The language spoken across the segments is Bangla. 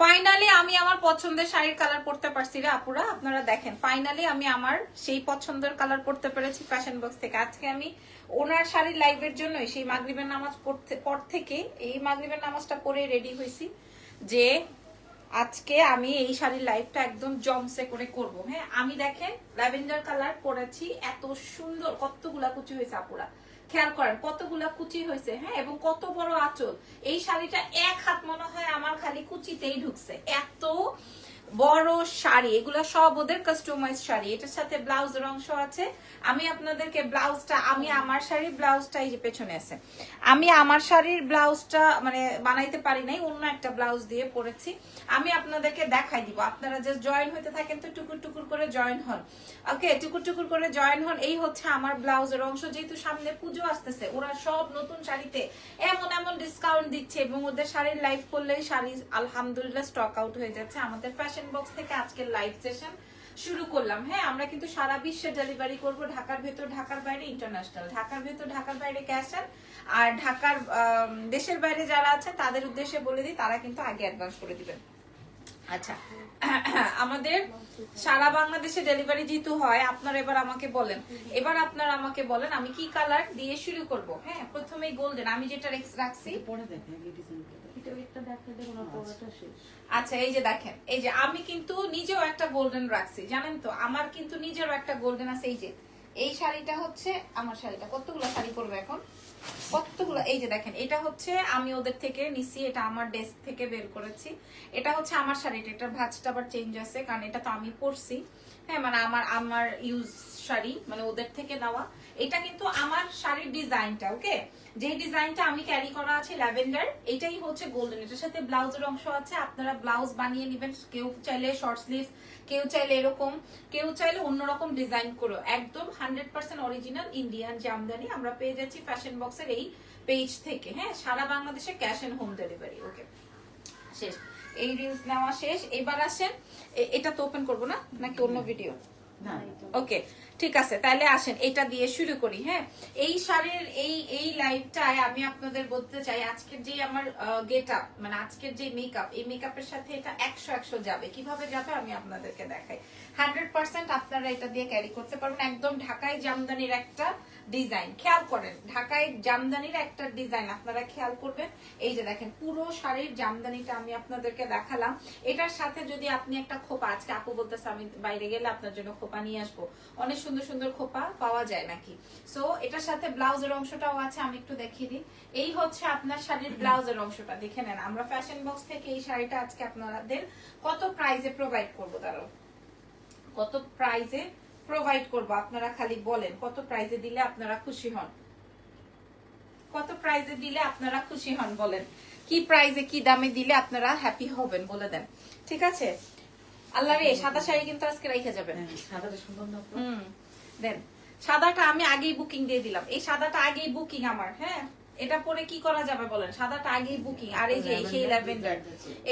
ফাইনালি আমি আমার পছন্দের শাড়ির কালার পরতে পারছি রে আপুরা, আপনারা দেখেন। ফাইনালি আমি আমার সেই পছন্দের কালার পরতে পেরেছি ফ্যাশন বক্স থেকে। আজকে আমি ওনার শাড়ির লাইভের জন্যই সেই মাগরিবের নামাজ পড়তে পর থেকে এই মাগরিবের নামাজটা পরে রেডি হয়েছি যে আজকে আমি এই শাড়ির লাইফটা একদম জমসে করে করব। হ্যাঁ আমি দেখেন ল্যাভেন্ডার কালার পরেছি, এত সুন্দর, কতগুলা কুচি হয়েছে আপুরা। খেয়াল করেন, কতগুলা কুচি হয়েছে হ্যাঁ এবং কত বড় আঁচল। এই শাড়িটা এক হাত মনে হয় আমার খালি কুচিতেই ঢুকছে। এত বড় শাড়ি, এগুলা সব ওদের কাস্টমাইজ শাড়ি। এটার সাথে ব্লাউজের অংশ আছে। আমি আপনাদেরকে ব্লাউজটা, আমি আমার শাড়ির ব্লাউজটা এই যে পেছনে আছে। আমি আমার শাড়ির ব্লাউজটা মানে বানাইতে পারি নাই, অন্য একটা ব্লাউজ দিয়ে পরেছি। আমি আপনাদেরকে দেখাই দিব। আপনারা যে জয়েন হইতে থাকেন তো টুকুর টুকুর করে জয়েন হন। ওকে টুকুর টুকুর করে জয়েন হন। এই হচ্ছে আমার ব্লাউজের অংশ। যেহেতু সামনে পুজো আসতেছে, ওরা সব নতুন শাড়িতে এমন এমন ডিসকাউন্ট দিচ্ছে এবং ওদের শাড়ির লাইভ করলেই শাড়ি আলহামদুলিল্লাহ স্টক আউট হয়ে যাচ্ছে। আমাদের ফ্যাশন বক্স থেকে আজকের লাইভ সেশন শুরু করলাম। হ্যাঁ আমরা কিন্তু সারা বিশ্বে ডেলিভারি করব ঢাকার ভেতর, ঢাকার বাইরে ইন্টারন্যাশনাল ঢাকার ভেতর, ঢাকার বাইরে ক্যাশ আর ঢাকার দেশের বাইরে যারা আছে, তাদের উদ্দেশ্যে বলে দিই, তারা কিন্তু আগে অ্যাডভান্স করে দিবেন। আচ্ছা আমাদের সারা বাংলাদেশে ডেলিভারি যেহেতু হয়, আপনারা এবার আমাকে বলেন। এবার আপনারা আমাকে বলেন, আমি কি কালার দিয়ে শুরু করব? হ্যাঁ প্রথমেই গোল্ডেন আমি যেটা রাখছি। পরে দেখুন আচ্ছা। এই যে দেখেন এই যে আমি কিন্তু নিজেও একটা গোল্ডেন রাখছি জানেন তো? আমার কিন্তু নিজেরও একটা গোল্ডেন আছে এই যে এই শাড়িটা হচ্ছে আমার শাড়িটা কতগুলো শাড়ি পরবো এখন? কতগুলো এই যে দেখেন এটা হচ্ছে আমি ওদের থেকে নিছি এটা আমার ডেস্ক থেকে বের করেছি। এটা হচ্ছে আমার শাড়িটা এটার ভাঁজটা আবার চেঞ্জ আছে কারণ এটা তো আমি পরছি। হ্যাঁ মানে আমার আমার ইউজ শাড়ি মানে ওদের থেকে দেওয়া এটা কিন্তু আমার শাড়ির ডিজাইনটা ওকে যে ডিজাইনটা আমি ক্যারি করা আছে ল্যাভেন্ডার, এটাই হচ্ছে গোল্ডেন এটার সাথে ব্লাউজের অংশ আছে, আপনারা ব্লাউজ বানিয়ে নেবেন। কেউ চাইলে শর্ট স্লিভ কেউ চাইলে এরকম, কেউ চাইলে অন্যরকম ডিজাইন করো একদম hundred percent original Indian Jamdani আমরা পেয়ে যাচ্ছি ফ্যাশন বক্সের এই পেজ থেকে। হ্যাঁ সারা বাংলাদেশে cash and home delivery okay শেষ। এই রিলস নেওয়া শেষ। এবার আসেন এটা তো ওপেন করব না, নাকি অন্য ভিডিও ওকে ঠিক আছে, তাহলে আসেন, এটা দিয়ে শুরু করি হ্যাঁ? এই শাড়ির এই এই লাইভটায় আমি আপনাদের বলতে চাই, আজকের যে আমার গেট আপ মানে আজকের যে মেকআপ এই মেকআপের সাথে এটা একশো একশো যাবে। কীভাবে যাবে আমি আপনাদেরকে দেখাই। হান্ড্রেড পার্সেন্ট আপনারা এটা দিয়ে ক্যারি করতে পারবেন, একদম ঢাকায় জামদানির একটা ডিজাইন। খেয়াল করেন, ঢাকায় জামদানির একটা ডিজাইন, আপনারা খেয়াল করবেন। এই যে দেখেন, পুরো শাড়ির জামদানিটা আমি আপনাদেরকে দেখালাম। এটার সাথে যদি আপনি একটা খোপা, আজকে আপু বলতেছে আমি বাইরে গেলে আপনার জন্য খোপা নিয়ে আসব। অনেক সুন্দর সুন্দর খোপা পাওয়া যায় নাকি? সো এটার সাথে ব্লাউজের অংশটাও আছে, আমি একটু দেখিয়ে দিই। এই হচ্ছে আপনার শাড়ির ব্লাউজের অংশটা, দেখে নেন। আমরা ফ্যাশন বক্স থেকে এই শাড়িটা আজকে আপনাদের কত প্রাইজে প্রোভাইড করব, দাঁড়াও। কত প্রাইজে প্রোভাইড করব আপনারা খালি বলেন কত প্রাইজে দিলে আপনারা খুশি হন। কত প্রাইজে দিলে আপনারা খুশি হন বলেন। কি প্রাইজে কি দামে দিলে আপনারা হ্যাপি হবেন বলে দেন। ঠিক আছে? আল্লাহ রে সাদা শাড়ি কিন্তু আজকে রেখে যাবেন হ্যাঁ, সাদাটা সুন্দর না দেন। সাদাটা আমি আগেই বুকিং দিয়ে দিলাম। এই সাদাটা আগেই বুকিং আমার হ্যাঁ? এটা পরে কি করা যাবে বলেন? সাদাটা আগেই বুকিং আর এই যে সেই ল্যাভেন্ডার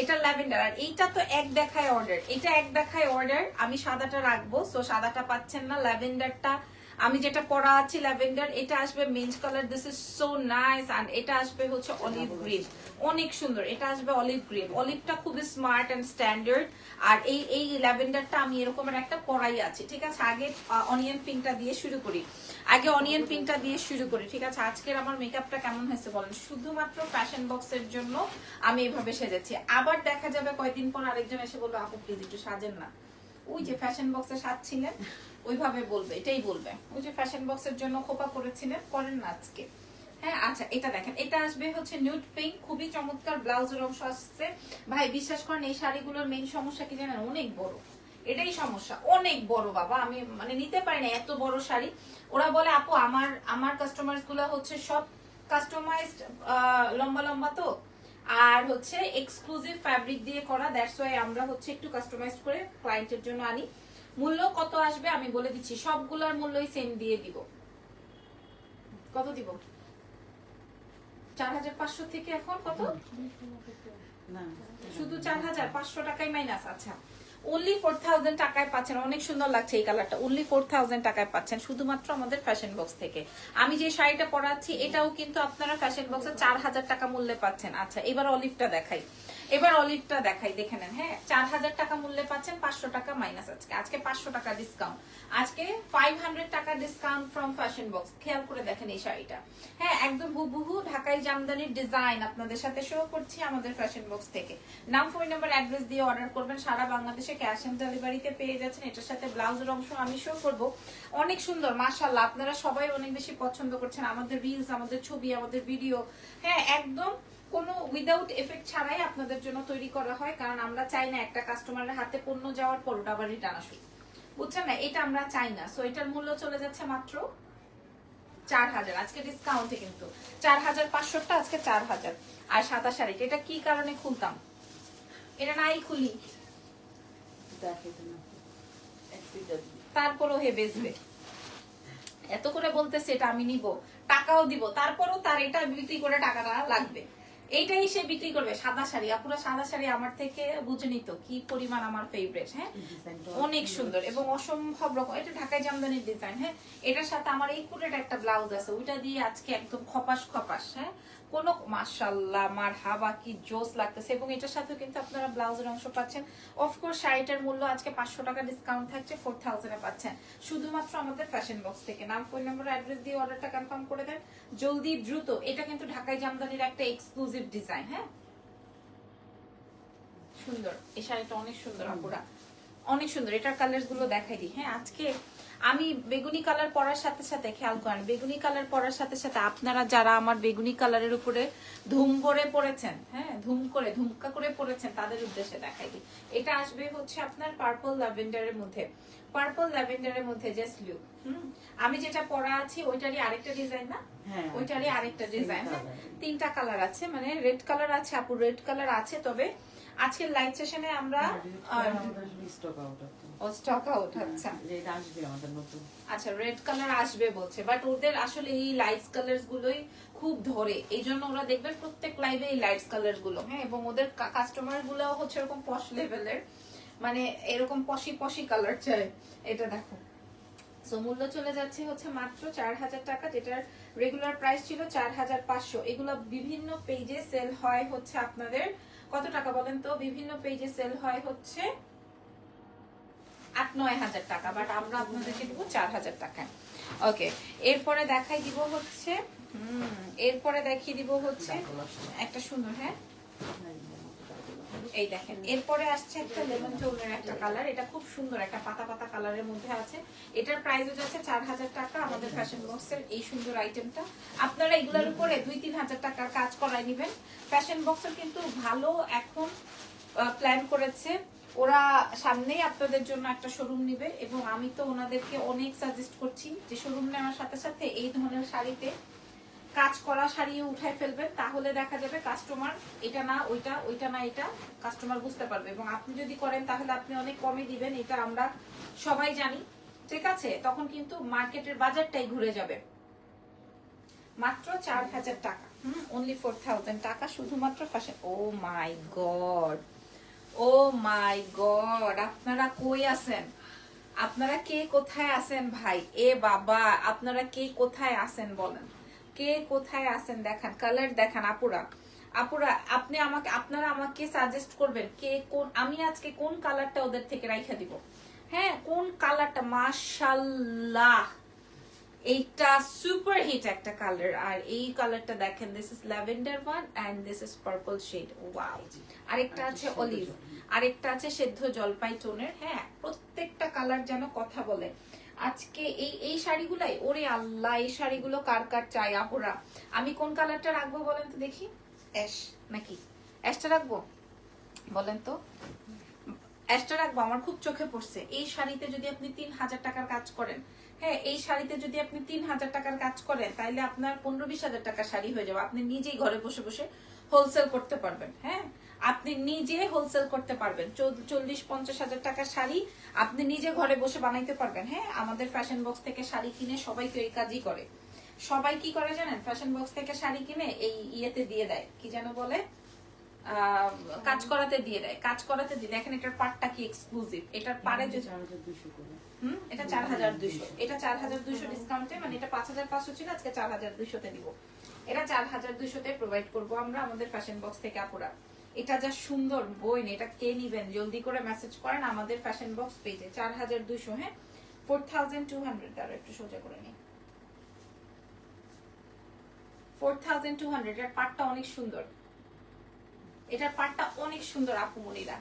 এটা ল্যাভেন্ডার আর এইটা তো এক দেখায় অর্ডার এটা এক দেখায় অর্ডার আমি সাদাটা রাখব সো সাদাটা পাচ্ছেন না ল্যাভেন্ডারটা আমি যেটা পরা আছি ল্যাভেন্ডার এটা আসবে মেঞ্জ colour this is so nice আর এটা আসবে হচ্ছে অলিভ গ্রিন অনেক সুন্দর। এটা আসবে অলিভ গ্রিন অলিভটা খুবই স্মার্ট এন্ড স্ট্যান্ডার্ড আর এই এই ল্যাভেন্ডারটা আমি এরকমের একটা পরাই আছে, ঠিক আছে? আগে অনিয়ন পিঙ্কটা দিয়ে শুরু করি। আগে অনিয়ন পিঙ্কটা দিয়ে শুরু করি, ঠিক আছে? আজকের আমার মেকআপটা কেমন হয়েছে বলেন? শুধুমাত্র ফ্যাশন বক্সের জন্য আমি এভাবে সেজেছি। আবার দেখা যাবে কয়দিন পর আরেকজন এসে বলবে, আপু প্লিজ একটু সাজেন না। ওই যে ফ্যাশন বক্সে সাজছিলেন, ওইভাবে বলবে, এটাই বলবে। ওই যে ফ্যাশন বক্সের জন্য খোপা করেছিলেন করেন না আজকে। হ্যাঁ আচ্ছা এটা দেখেন। এটা আসবে হচ্ছে নিউড পিঙ্ক খুবই চমৎকার ব্লাউজের অংশ আসছে। ভাই, বিশ্বাস করেন, এই শাড়িগুলোর মেইন সমস্যা কি জানেন? অনেক বড়। এটাই সমস্যা। অনেক বড়, বাবা। আমি মানে নিতে পারি না এত বড় শাড়ি। ওরা বলে, আপু, আমার আমার কাস্টমার্সগুলো হচ্ছে সব কাস্টমাইজড লম্বা লম্বা তো। আর হচ্ছে এক্সক্লুসিভ ফ্যাব্রিক দিয়ে করা। দ্যাটস ওয়াই আমরা হচ্ছে একটু কাস্টমাইজ করে ক্লায়েন্টের জন্য আনি। মূল্য কত আসবে আমি বলে দিচ্ছি। সবগুলোর মূল্যই সেম দিয়ে দিব। কত দিব? চার হাজার পাঁচশো থেকে এখন কত? শুধু চার হাজার পাঁচশো টাকায় মাইনাস আচ্ছা। অনলি ফোর থাউজেন্ড টাকায় পাচ্ছেন। অনেক সুন্দর লাগছে এই কালারটা অনলি ফোর থাউজেন্ড টাকায় পাচ্ছেন শুধুমাত্র আমাদের ফ্যাশন বক্স থেকে। আমি যে শাড়িটা পরাচ্ছি এটাও কিন্তু আপনারা ফ্যাশন বক্সে চার হাজার টাকা মূল্যে পাচ্ছেন। আচ্ছা এবার অলিভটা দেখাই। এবার অলিভটা দেখাই, দেখে নেন হ্যাঁ? চার হাজার টাকা মূল্যে পাচ্ছেন, পাঁচশো টাকা মাইনাস আজকে। আজকে পাঁচশো টাকা ডিসকাউন্ট আজকে ফাইভ হান্ড্রেড টাকা ডিসকাউন্ট ফ্রম ফ্যাশন বক্স খেয়াল করে দেখেন এই শাড়িটা। হ্যাঁ একদম হুবহু ঢাকাই জামদানির ডিজাইন আপনাদের সাথে শো করছি আমাদের ফ্যাশন বক্স থেকে। নাম ফোন নাম্বার অ্যাড্রেস দিয়ে অর্ডার করবেন। সারা বাংলাদেশে ক্যাশ অন ডেলিভারিতে পেয়ে যাচ্ছেন। এটার সাথে ব্লাউজের অংশ আমি শো করব। অনেক সুন্দর মাশাল্লাহ আপনারা সবাই অনেক বেশি পছন্দ করছেন। আমাদের রিলস আমাদের ছবি, আমাদের ভিডিও হ্যাঁ একদম কোনো উইদাউট এফেক্ট ছাড়াই আপনাদের জন্য তৈরি করা হয়, কারণ আমরা চাই না একটা কাস্টমারের হাতে পণ্য যাওয়ার পর ওটা আবার রিটার্ন আসুক। বুঝছেন না? এটা আমরা চাই না। সো এটার মূল্য চলে যাচ্ছে মাত্র চার হাজার। আজকে ডিসকাউন্টে কিন্তু। চার হাজার পাঁচশোটা আজকে চার হাজার। আর সাদা শাড়িটা এটা কি কারণে খুলতাম? এটা নাই খুলি। তারপরও হে বেচবে। এত করে বলতেছে, এটা আমি নিব। টাকাও দিব। তারপরও তার এটা বিক্রি করে টাকাটা লাগবে। এইটাই সে বিক্রি করবে সাদা শাড়ি। আপুরা সাদা শাড়ি আমার থেকে বুঝে নিত কি পরিমাণ আমার ফেভারিট হ্যাঁ? অনেক সুন্দর এবং অসম্ভব রকম। এটা ঢাকায় জামদানির ডিজাইন হ্যাঁ? এটার সাথে আমার এই কুটের একটা ব্লাউজ আছে ওইটা দিয়ে আজকে একদম খপাস খপাস হ্যাঁ? কোনো মাশাল্লাহ মার হাবা কি জোস লাগতেছে। এবং এটার সাথে কিন্তু আপনারা ব্লাউজের অংশ পাচ্ছেন। অফকোর্স শাড়িটার মূল্য আজকে পাঁচশো টাকা ডিসকাউন্ট থাকছে ফোর থাউজেন্ডে পাচ্ছেন। শুধুমাত্র আমাদের ফ্যাশন বক্স থেকে। নাম ফোন নম্বর অ্যাড্রেস দিয়ে অর্ডারটা কনফার্ম করে দেন। জলদি, দ্রুত। এটা কিন্তু ঢাকাই জামদানির একটা এক্সক্লুসিভ ডিজাইন হ্যাঁ? সুন্দর। এই শাড়িটা অনেক সুন্দর, আপুরা। অনেক সুন্দর, এটার কালারগুলো দেখাই দিই। হ্যাঁ আজকে আমি বেগুনি কালার পরার সাথে সাথে, খেয়াল করেন, বেগুনি কালার পরার সাথে সাথে আপনারা যারা আমার বেগুনি কালারের উপরে ধুম করে পড়েছেন হ্যাঁ ধুম করে, ধুমকা করে পড়েছেন, তাদের উদ্দেশ্যে দেখাই দিই। এটা আসবে হচ্ছে আপনার পার্পল ল্যাভেন্ডারের মধ্যে। পার্পল ল্যাভেন্ডারের মধ্যে জাস্ট লুক হুম? আমি যেটা পরা আছি ওইটারই আরেকটা ডিজাইন না? হ্যাঁ ওইটারই আরেকটা ডিজাইন হ্যাঁ? তিনটা কালার আছে মানে রেড কালার আছে আপু রেড কালার আছে তবে আজকের লাইভ সেশনে আমরা স্টক আউট আচ্ছা। আসবে আমাদের নতুন। আচ্ছা রেড কালার আসবে বলছে বাট ওদের আসলে এই লাইটস কালার গুলোই খুব ধরে। এই জন্য ওরা দেখবেন প্রত্যেক লাইভে এই লাইটস কালারগুলো হ্যাঁ? এবং ওদের কাস্টমারগুলো হচ্ছে এরকম পশ লেভেলের মানে এরকম পশি পশি কালার চাই এটা দেখো। সো মূল্য চলে যাচ্ছে হচ্ছে মাত্র চার হাজার টাকা যেটার রেগুলার প্রাইস ছিল চার হাজার পাঁচশো। এগুলো বিভিন্ন পেজে সেল হয় হচ্ছে আপনাদের কত টাকা বলেন তো? বিভিন্ন পেজে সেল হয় হচ্ছে আট নয় হাজার টাকা বাট আমরা আপনাদেরকে দেবো চার হাজার টাকা। ওকে এরপরে দেখাই দিব হচ্ছে হুম এরপরে দেখিয়ে দিব হচ্ছে একটা সুন্দর হ্যাঁ। এই দেখেন। এরপরে আসছে একটা লেমন একটা কালার এটা খুব সুন্দর একটা পাতা পাতা কালারের মধ্যে আছে। এটার প্রাইসও যাচ্ছে চার হাজার টাকা আমাদের ফ্যাশন বক্সের এই সুন্দর আইটেমটা আপনারা এগুলোর উপরে দুই তিন হাজার টাকার কাজ করাই নেবেন। ফ্যাশন বক্সের কিন্তু ভালো এখন প্ল্যান করেছে। ওরা সামনেই আপনাদের জন্য একটা শোরুম নিবে এবং আমি তো ওনাদেরকে অনেক সাজেস্ট করছি যে শোরুম নেওয়ার সাথে সাথে এই ধরনের শাড়িতে কাজ করা সারিয়ে উঠাই ফেলবেন, তাহলে দেখা যাবে কাস্টমার এটা না, ওইটা ওইটা না, এটা কাস্টমার বুঝতে পারবে। এবং আপনি যদি করেন, তাহলে আপনি অনেক কমে দিবেন, এটা আমরা সবাই জানি। ঠিক আছে? তখন কিন্তু মার্কেটের বাজারটাই ঘুরে যাবে। মাত্র চার হাজার টাকা। হুম অনলি ফোর থাউজেন্ড টাকা শুধুমাত্র fashion oh my god oh my god আপনারা কই আছেন? আপনারা কে কোথায় আছেন ভাই? এ বাবা, আপনারা কে কোথায় আছেন বলেন? কে কোথায় আছেন দেখান কালার দেখান আপুরা। আপুরা আপনি আমাকে আপনারা আমাকে সাজেস্ট করবেন কে কোন আমি আজকে কোন কালারটা ওদের থেকে রাইখা দিব। হ্যাঁ কোন কালারটা মাশাল্লাহ এইটা সুপার হিট একটা কালার আর এই কালারটা দেখেন this is lavender one and this is purple shade wow আরেকটা আছে অলিভ আরেকটা আছে সেদ্ধ জলপাই টোনের হ্যাঁ প্রত্যেকটা কালার যেন কথা বলে। আজকে এই এই শাড়িগুলাই? ওরে আল্লাহ এই শাড়িগুলো কার কার চাই আপুরা? আমি কোন কালারটা রাখব বলেন তো দেখি? অ্যাশ। নাকি? অ্যাশটা রাখব? বলেন তো। অ্যাশটা রাখব আমার খুব চোখে পড়ছে। এই শাড়িতে যদি আপনি তিন হাজার টাকার কাজ করেন হ্যাঁ এই শাড়িতে যদি আপনি তিন হাজার টাকার কাজ করেন তাহলে আপনার পনেরো বিশ হাজার টাকার শাড়ি হয়ে যাবে। আপনি নিজেই ঘরে বসে বসে হোলসেল করতে পারবেন হ্যাঁ? আপনি নিজে হোলসেল করতে পারবেন। চল্লিশ, পঞ্চাশ হাজার টাকার শাড়ি আপনি নিজে ঘরে বসে বানাইতে পারবেন। হ্যাঁ আমাদের ফ্যাশন বক্স থেকে শাড়ি কিনে সবাই তো এই কাজই করে। সবাই কি করে জানেন? ফ্যাশন বক্স থেকে শাড়ি কিনে এই ইয়েতে দিয়ে দেয়। কি যেন বলে? কাজ করাতে দিয়ে দেয়। কাজ করাতে দিয়ে দেখেন এটার পার্টটা কি এক্সক্লুসিভ এটার পারে করে হুম? এটা চার হাজার দুইশো। এটা চার হাজার দুইশো ডিসকাউন্টে মানে এটা পাঁচ হাজার পাঁচশো ছিল, আজকে চার হাজার দুইশোতে দিব এটা চার হাজার দুইশোতে প্রোভাইড করব আমরা আমাদের ফ্যাশন বক্স থেকে আপুরা। এটা যা সুন্দর বই এটা কে নিবেন? জলদি করে মেসেজ করেন আমাদের ফ্যাশন বক্স পেজে চার হাজার দুইশো হ্যাঁ? ফোর থাউজেন্ড টু হান্ড্রেড দ্বারা একটু সোজা করে নিই। ফোর থাউজেন্ড টু হান্ড্রেড এটার পাটটা অনেক সুন্দর। এটার পাটটা অনেক সুন্দর, আপু মনিরা।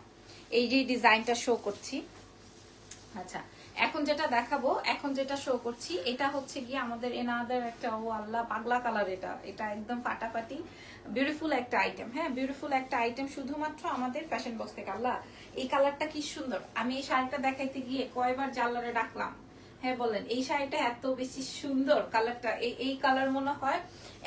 এই যে ডিজাইনটা শো করছি। আচ্ছা এখন যেটা দেখাবো, এখন যেটা শো করছি, এটা হচ্ছে গিয়ে আমাদের এনাদের একটা, ও আল্লাহ, পাগলা কালার এটা। এটা একদম ফাটাফাটি বিউটিফুল একটা আইটেম হ্যাঁ? বিউটিফুল একটা আইটেম শুধুমাত্র আমাদের ফ্যাশন বক্স থেকে। আল্লাহ, এই কালারটা কি সুন্দর। আমি এই শাড়িটা দেখাইতে গিয়ে কয়বার জাল্লারে ডাকলাম হ্যাঁ বলেন, এই শাড়িটা এত বেশি সুন্দর কালারটা, এই কালার মনে হয়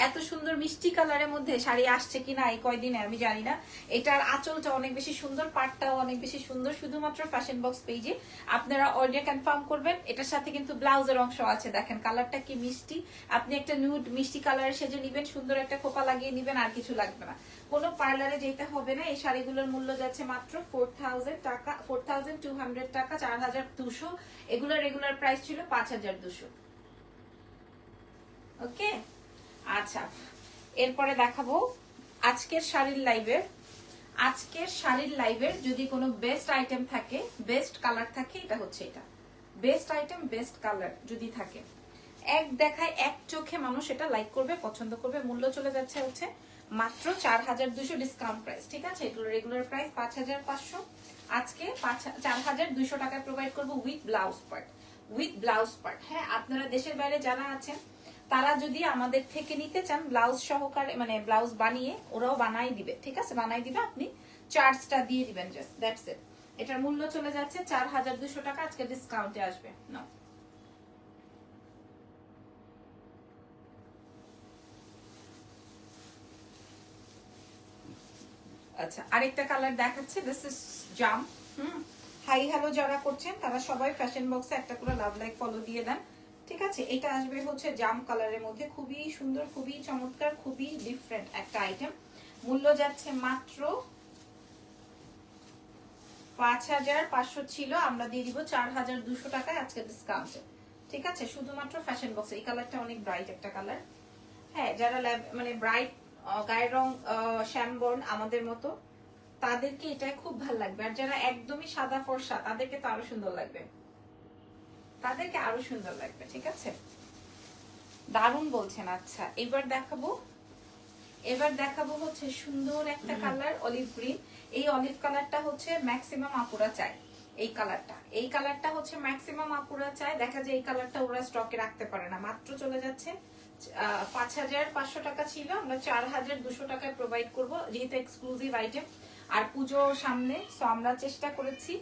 এত সুন্দর মিষ্টি কালারের মধ্যে শাড়ি আসছে কিনা, এই কয়দিনে আমি জানি না। এটার আঁচলটা অনেক বেশি সুন্দর, পাটটাও অনেক বেশি সুন্দর, শুধুমাত্র ফ্যাশন বক্স পেজে আপনারা অর্ডার কনফার্ম করবেন। এটার সাথে কিন্তু ব্লাউজের অংশ আছে, দেখেন কালারটা কি মিষ্টি। আপনি একটা নিউড মিষ্টি কালারের সেজে নিবেন, সুন্দর একটা খোপা লাগিয়ে নিবেন, আর কিছু লাগবে না। কোনো পার্লারে যেতে হবে না। এই শাড়িগুলোর মূল্য যাচ্ছে মাত্র ফোর টাকা ফোর টাকা, চার হাজার দুশো। এগুলোর রেগুলার প্রাইস ছিল পাঁচ হাজার দুশো। ওকে? আচ্ছা এরপরে দেখাবো আজকের শাড়ির লাইভের আজকের শাড়ির লাইভের যদি কোনো বেস্ট আইটেম থাকে বেস্ট কালার থাকে, এটা হচ্ছে এটা। বেস্ট আইটেম বেস্ট কালার যদি থাকে। এক দেখায় এক চোখে মানুষ এটা লাইক করবে, পছন্দ করবে, মূল্য চলে যাচ্ছে হচ্ছে মাত্র চার হাজার দুশো ডিসকাউন্ট প্রাইস ঠিক আছে? এগুলো রেগুলার প্রাইস পাঁচ হাজার পাঁচশো। আজকে চার হাজার দুইশো টাকায় প্রোভাইড করব with blouse part with blouse part হ্যাঁ আপনারা দেশের বাইরে যারা আছেন, তারা যদি আমাদের থেকে নিতে চান ব্লাউজ সহকারে মানে ব্লাউজ বানিয়ে, ওরাও বানাই দিবে, ঠিক আছে? বানাই দিবে, আপনি চার্জটা দিয়ে দিবেন জাস্ট দ্যাটস ইট এটার মূল্য চলে যাচ্ছে চার হাজার দুশো টাকা, আজকে ডিসকাউন্টে আসবে। নাও। আচ্ছা আরেকটা কালার দেখাচ্ছে দিস ইজ জাম হুম হাই হ্যালো যারা করছেন, তারা সবাই ফ্যাশন বক্সে একটা করে লাভ লাইক ফলো দিয়ে দেন, ঠিক আছে? এটা আসবে হচ্ছে জাম কালারের মধ্যে, খুবই সুন্দর, খুবই চমৎকার, খুবই ডিফারেন্ট একটা আইটেম মূল্য যাচ্ছে মাত্র পাঁচ হাজার পাঁচশো ছিল, আমরা দিয়ে দিব চার হাজার দুশো টাকায় আজকে ডিসকাউন্টে ঠিক আছে? শুধুমাত্র ফ্যাশন বক্স এই কালারটা অনেক ব্রাইট একটা কালার হ্যাঁ যারা মানে ব্রাইট গায়ের রং শ্যামবর্ণ আমাদের মতো তাদেরকে এটা খুব ভালো লাগবে। আর যারা একদমই সাদা ফর্সা তাদেরকে তো আরও সুন্দর লাগবে। তাদেরকে আরও সুন্দর লাগবে ঠিক আছে? দারুণ বলছেন আচ্ছা এবার দেখাবো। এবার দেখাবো হচ্ছে সুন্দর একটা কালার অলিভ গ্রিন। এই অলিভ কালারটা হচ্ছে ম্যাক্সিমাম আপুরা চায় এই কালারটা। এই কালারটা হচ্ছে ম্যাক্সিমাম আপুরা চায়। দেখা যায় এই কালারটা ওরা স্টকে রাখতে পারে না। মাত্র চলে যাচ্ছে পাঁচ হাজার পাঁচশো টাকা ছিল। আমরা চার হাজার দুশো টাকায় প্রোভাইড করব। যেহেতু এক্সক্লুসিভ আইটেম আর পুজো সামনে সো আমরা চেষ্টা করেছি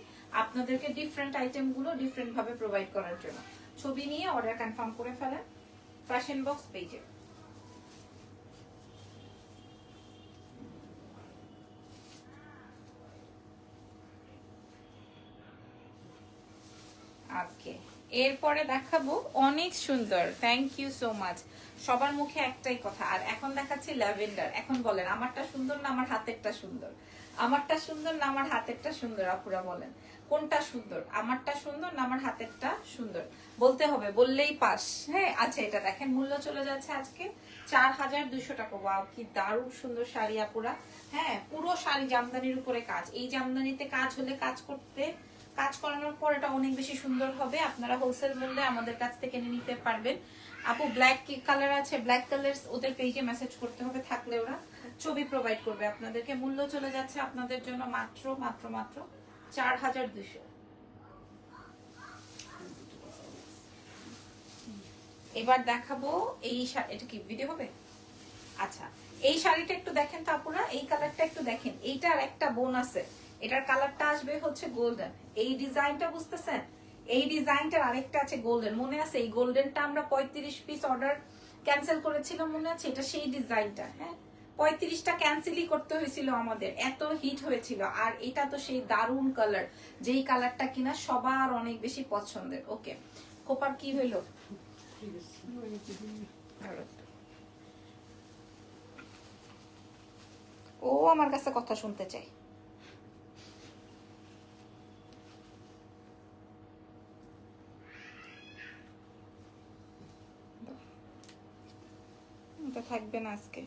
আপনাদেরকে ডিফারেন্ট আইটেমগুলো ডিফারেন্ট ভাবে প্রোভাইড করার জন্য। ছবি নিয়ে অর্ডার কনফার্ম করে ফেলেন। ফ্যাশন বক্স পেজে ওকে এরপরে দেখাবো অনেক সুন্দর। থ্যাংক ইউ সো মাচ সবার মুখে একটাই কথা, আর এখন দেখাচ্ছি ল্যাভেন্ডার। এখন বলেন, আমারটা সুন্দর না আমার হাতেরটা সুন্দর? আমারটা সুন্দর না আমার হাতেরটা সুন্দর, আপুরা বলেন। কোনটা সুন্দর? আমারটা সুন্দর না আমার হাতেরটা সুন্দর? বলতে হবে, বললেই পাস। হ্যাঁ আচ্ছা এটা দেখেন, মূল্য চলে যাচ্ছে আজকে চার হাজার দুইশো টাকা। ওয়াও কি দারুণ সুন্দর শাড়ি, আপুরা। হ্যাঁ পুরো শাড়ি জামদানির উপরে কাজ। এই জামদানিতে কাজ হলে কাজ করতে কাজ করানোর পর এটা অনেক বেশি সুন্দর হবে। আপনারা হোলসেল মূল্যে আমাদের কাছ থেকে নিতে পারবেন। আপু ব্ল্যাক কি কালার আছে? ব্ল্যাক কালার ওদের পেজে মেসেজ করতে হবে, থাকলে ওরা ছবি প্রোভাইড করবে। আপনাদেরকে মূল্য চলে যাচ্ছে আপনাদের জন্য মাত্র মাত্র মাত্র চার হাজার দুশো এবার দেখাবো এই এটা কি ভিডিও হবে? আচ্ছা এই শাড়িটা একটু দেখেন তো আপুরা, এই কালারটা একটু দেখেন। এইটার একটা বোন আছে। এটার কালারটা আসবে হচ্ছে গোল্ডেন এই ডিজাইনটা বুঝতেছেন? এই ডিজাইনটার আরেকটা আছে গোল্ডেন মনে আছে? এই গোল্ডেনটা আমরা পঁয়ত্রিশ পিস অর্ডার ক্যান্সেল করেছিলাম মনে আছে? এটা সেই ডিজাইনটা হ্যাঁ? পঁয়ত্রিশটা ক্যান্সেলই করতে হয়েছিল আমাদের। এত হিট হয়েছিল। আর এটা তো সেই দারুণ কালার যেই কালারটা কিনা সবার অনেক বেশি পছন্দের। ওকে কোপার কি হইল। ও আমার কাছে কথা শুনতে চাই। এটা থাকবে না আজকে।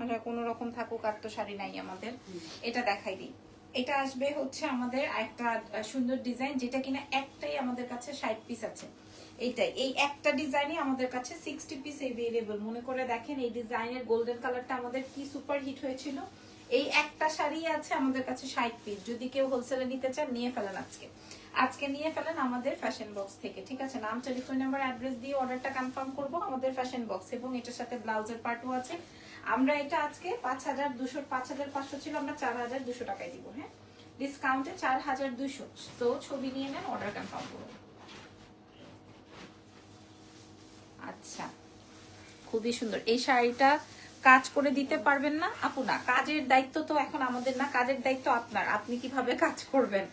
আচ্ছা কোনো রকম থাকুক আর তো শাড়ি নাই আমাদের। এটা দেখাই দিই। এটা আসবে হচ্ছে আমাদের একটা সুন্দর ডিজাইন যেটা কিনা একটাই আমাদের কাছে ষাট পিস আছে। এইটাই। এই একটা ডিজাইনই আমাদের কাছে সিক্সটি পিস এভেলেবল মনে করে দেখেন এই ডিজাইনের গোল্ডেন কালারটা আমাদের কি সুপার হিট হয়েছিল। এই একটা শাড়ি আছে আমাদের কাছে ষাট পিস যদি কেউ হোলসেলে নিতে চান, নিয়ে ফেলেন আজকে। আজকে নিয়ে ফেলেন আমাদের ফ্যাশন বক্স থেকে, ঠিক আছে? নাম টেলিফোন নাম্বার অ্যাড্রেস দিয়ে অর্ডারটা কনফার্ম করব আমাদের ফ্যাশন বক্স এবং এটার সাথে ব্লাউজের পার্টও আছে। আমরা এটা আজকে পাঁচ হাজার দুশো, পাঁচ হাজার পাঁচশো ছিল, আমরা চার হাজার দুশো টাকায় দিব হ্যাঁ? ডিসকাউন্টে চার হাজার দুশো। তো ছবি নিয়ে নেন অর্ডার কনফার্ম করুন। আচ্ছা। খুবই সুন্দর। এই শাড়িটা কাজ করে দিতে পারবেন না? আপু না, কাজের দায়িত্ব তো এখন আমাদের না, কাজের দায়িত্ব আপনার। আপনি কীভাবে কাজ করবেন?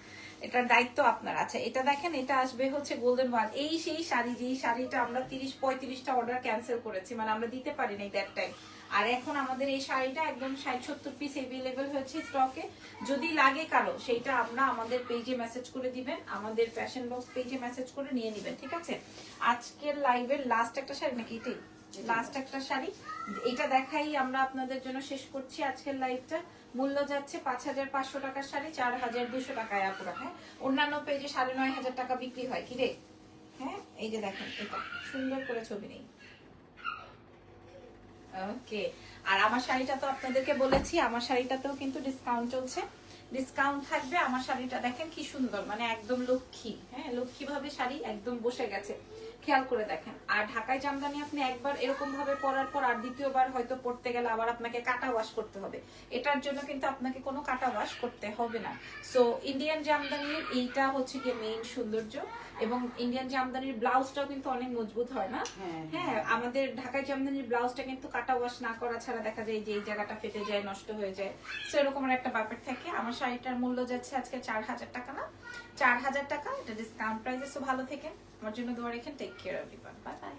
এটার দায়িত্ব আপনার। আচ্ছা এটা দেখেন, এটা আসবে হচ্ছে গোল্ডেন ওয়ান এই সেই শাড়ি, যেই শাড়িটা আমরা তিরিশ, পঁয়ত্রিশটা অর্ডার ক্যান্সেল করেছি মানে আমরা দিতে পারি নাই দ্যাট টাইম আর এখন আমাদের এই শাড়িটা একদম ষাট, সত্তর পিস এভেলেবেল হয়েছে স্টকে যদি লাগে কারও, সেইটা আমরা আমাদের পেজে মেসেজ করে দিবেন, আমাদের ফ্যাশন বক্স পেজে মেসেজ করে নিয়ে নিবেন, ঠিক আছে? আজকের লাইভের লাস্ট একটা শাড়ি, নাকি এটাই? লাস্ট একটা শাড়ি। এটা দেখাই আমরা আপনাদের জন্য শেষ করছি আজকের লাইভটা মূল্য যাচ্ছে পাঁচ হাজার পাঁচশো টাকার শাড়ি, চার হাজার দুশো টাকায় আপুরা হ্যাঁ? অন্যান্য পেজে সাড়ে নয় হাজার টাকা বিক্রি হয় হ্যাঁ? এই যে দেখেন, এটা। সুন্দর করে ছবি নেই। ওকে আর আমার শাড়িটা তো আপনাদেরকে বলেছি, আমার শাড়িটাতেও কিন্তু ডিসকাউন্ট চলছে। ডিসকাউন্ট থাকবে আমার শাড়িটা। দেখেন কি সুন্দর মানে একদম লক্ষ্মী হ্যাঁ? লক্ষ্মী ভাবে শাড়ি একদম বসে গেছে। খেয়াল করে দেখেন। আর ঢাকায় জামদানি আপনি একবার এরকম ভাবে পরার পর আর দ্বিতীয়বার হয়তো পড়তে গেলে আবার আপনাকে কাটা ওয়াশ করতে হবে। এটার জন্য কিন্তু আপনাকে কোনো কাটা ওয়াশ করতে হবে না। সো ইন্ডিয়ান জামদানির এইটা হচ্ছে গিয়ে মেইন সৌন্দর্য এবং ইন্ডিয়ান জামদানির ব্লাউজটাও কিন্তু অনেক মজবুত হয় না? হ্যাঁ হ্যাঁ। আমাদের ঢাকায় জামদানির ব্লাউজটা কিন্তু কাটা ওয়াশ না করা ছাড়া দেখা যায় যে এই জায়গাটা ফেটে যায় নষ্ট হয়ে যায়। তো এরকম একটা ব্যাপার থাকে। আমার শাড়িটার মূল্য যাচ্ছে আজকে চার হাজার টাকা না? চার হাজার টাকা। এটা ডিসকাউন্ট প্রাইসে ভালো থেকে। আমার জন্য দোয়া রেখেন take care everyone bye bye